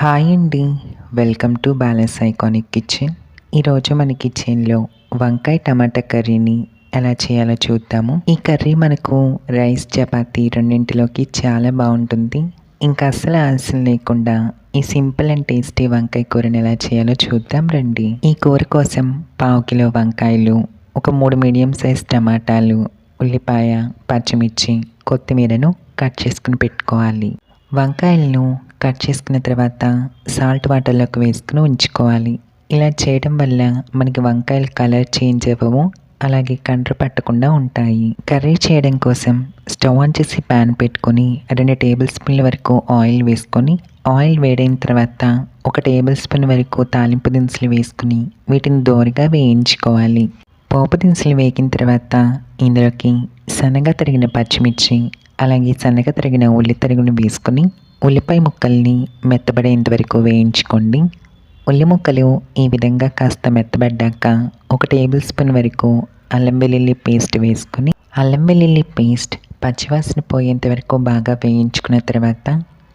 Hi అండి. Welcome to balance iconic kitchen. ఈరోజు మన కిచెన్లో వంకాయ టమాటా కర్రీని ఎలా చేయాలో చూద్దాము. ఈ కర్రీ మనకు రైస్ చపాతీ రెండింటిలోకి చాలా బాగుంటుంది. ఇంకా అసలు ఆలస్యం లేకుండా ఈ సింపుల్ అండ్ టేస్టీ వంకాయ కూరని ఎలా చేయాలో చూద్దాం రండి. ఈ కూర కోసం పావు కిలో వంకాయలు ఒక మూడు మీడియం సైజ్ టమాటాలు ఉల్లిపాయ పచ్చిమిర్చి కొత్తిమీరను కట్ చేసుకుని పెట్టుకోవాలి. వంకాయలను కట్ చేసుకున్న తర్వాత సాల్ట్ వాటర్లోకి వేసుకుని ఉంచుకోవాలి. ఇలా చేయడం వల్ల మనకి వంకాయలు కలర్ చేంజ్ అవ్వవు అలాగే కండ్ర పట్టకుండా ఉంటాయి. కర్రీ చేయడం కోసం స్టవ్ ఆన్ చేసి ప్యాన్ పెట్టుకొని రెండు టేబుల్ స్పూన్ల వరకు ఆయిల్ వేసుకొని ఆయిల్ వేడైన తర్వాత ఒక టేబుల్ స్పూన్ వరకు తాలింపు దినుసులు వేసుకుని వీటిని దోరగా వేయించుకోవాలి. పోపు దినుసులు వేగిన తర్వాత ఇందులోకి సన్నగా తరిగిన పచ్చిమిర్చి అలాగే సన్నగా తరిగిన ఉల్లి తరుగును వేసుకొని ఉల్లిపాయ ముక్కల్ని మెత్తబడేంత వరకు వేయించుకోండి. ఉల్లి ముక్కలు ఈ విధంగా కాస్త మెత్తబడ్డాక ఒక టేబుల్ స్పూన్ వరకు అల్లం వెల్లుల్లి పేస్ట్ వేసుకొని అల్లం వెల్లుల్లి పేస్ట్ పచ్చివాసన పోయేంత వరకు బాగా వేయించుకున్న తర్వాత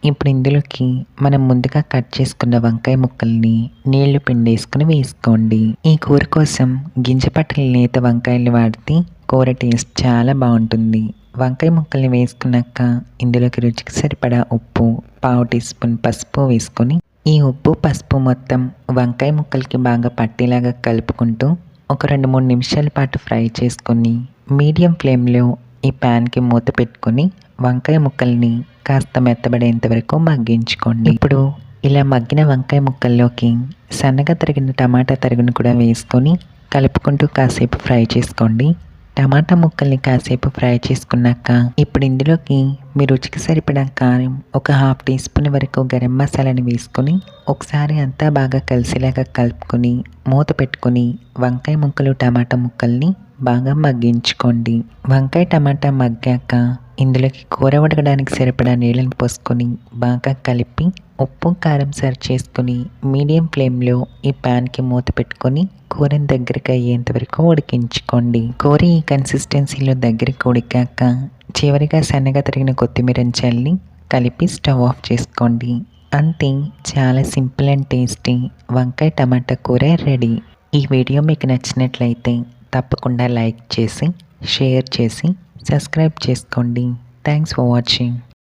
ఇప్పుడు ఇందులోకి మనం ముందుగా కట్ చేసుకున్న వంకాయ ముక్కల్ని నీళ్ళు పిండేసుకుని వేసుకోండి. ఈ కూర కోసం గింజపట్టల లేత వంకాయలు వాడితే కూర టేస్ట్ చాలా బాగుంటుంది. వంకాయ ముక్కల్ని వేసుకున్నాక ఇందులోకి రుచికి సరిపడా ఉప్పు పావు టీ స్పూన్ పసుపు వేసుకొని ఈ ఉప్పు పసుపు మొత్తం వంకాయ ముక్కలకి బాగా పట్టేలాగా కలుపుకుంటూ ఒక రెండు మూడు నిమిషాల పాటు ఫ్రై చేసుకొని మీడియం ఫ్లేమ్లో ఈ ప్యాన్కి మూత పెట్టుకొని వంకాయ ముక్కల్ని కాస్త మెత్తబడేంత వరకు మగ్గించుకోండి. ఇప్పుడు ఇలా మగ్గిన వంకాయ ముక్కల్లోకి సన్నగా తరిగిన టమాటా తరుగును కూడా వేసుకొని కలుపుకుంటూ కాసేపు ఫ్రై చేసుకోండి. టమాటా ముక్కల్ని కాసేపు ఫ్రై చేసుకున్నాక ఇప్పుడు ఇందులోకి మీ రుచికి సరిపడా కారం ఒక హాఫ్ టీ స్పూన్ వరకు గరం మసాలాని వేసుకొని ఒకసారి అంతా బాగా కలిసేలాగా కలుపుకొని మూత పెట్టుకొని వంకాయ ముక్కలు టమాటా ముక్కల్ని బాగా మగ్గించుకోండి. వంకాయ టమాటా మగ్గాక ఇందులోకి కూర ఉడకడానికి సరిపడా నీళ్ళని పోసుకొని బాగా కలిపి ఉప్పు కారం సర్వ్ చేసుకొని మీడియం ఫ్లేమ్లో ఈ ప్యాన్కి మూత పెట్టుకొని కూరని దగ్గరికి అయ్యేంత వరకు ఉడికించుకోండి. కూర ఈ కన్సిస్టెన్సీలో దగ్గరికి ఉడికాక చివరిగా సన్నగా తరిగిన కొత్తిమీరని చల్లి కలిపి స్టవ్ ఆఫ్ చేసుకోండి. అంతే చాలా సింపుల్ అండ్ టేస్టీ వంకాయ టమాటా కూర రెడీ. ఈ వీడియో మీకు నచ్చినట్లయితే తప్పకుండా లైక్ చేసి షేర్ చేసి సబ్స్క్రైబ్ చేసుకోండి. Thanks for watching